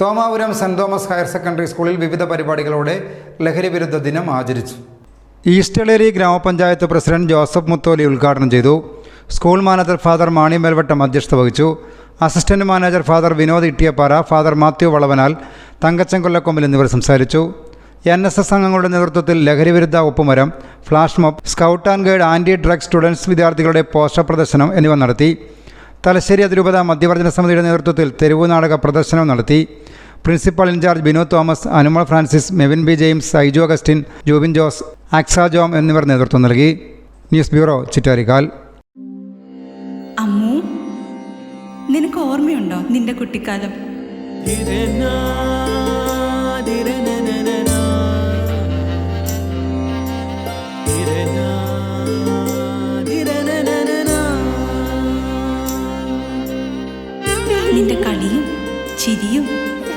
Thomapuram Saint Thomas higher secondary സ്കൂളിൽ വിവിധ പരിപാടികളോടെ ലഹരി വിരുദ്ധ ദിനം ആചരിച്ചു. ഈസ്റ്റളേരി ഗ്രാമപഞ്ചായത്ത് പ്രസിഡന്റ് ജോസഫ് മുത്തോലി ഉദ്ഘാടനം ചെയ്തു. School manager father Mani Melvattam അധ്യക്ഷത വഹിച്ചു. Assistant manager father Vinod Ittiyappara father Mathew Valavanal Thankachan Kollakombil എന്നിവർ സംസാരിച്ചു. എൻ എസ് എസ് അംഗങ്ങളുടെ നേതൃത്വത്തിൽ ലഹരി വിരുദ്ധ ഒപ്പുമരം flash mob scout and guide anti drug students വിദ്യാർത്ഥികളുടെ പോസ്റ്റർ പ്രദർശനം എന്നിവ നടത്തി. തലശ്ശേരി അതിരൂപത മധ്യവർജന സമിതിയുടെ നേതൃത്വത്തിൽ തെരുവു നാടക പ്രദർശനം നടത്തി. Principal in charge Binod Thomas Anumol Francis Mevin B James Saiju Augustine Jobin Jose Aksa Jom എന്നിവർ നേതൃത്വം നൽകി. News bureau Chittarikkal. നിനക്ക് ഓർമ്മയുണ്ടോ നിന്റെ കുട്ടിക്കാലം? നിന്റെ കളിയും ചിരിയും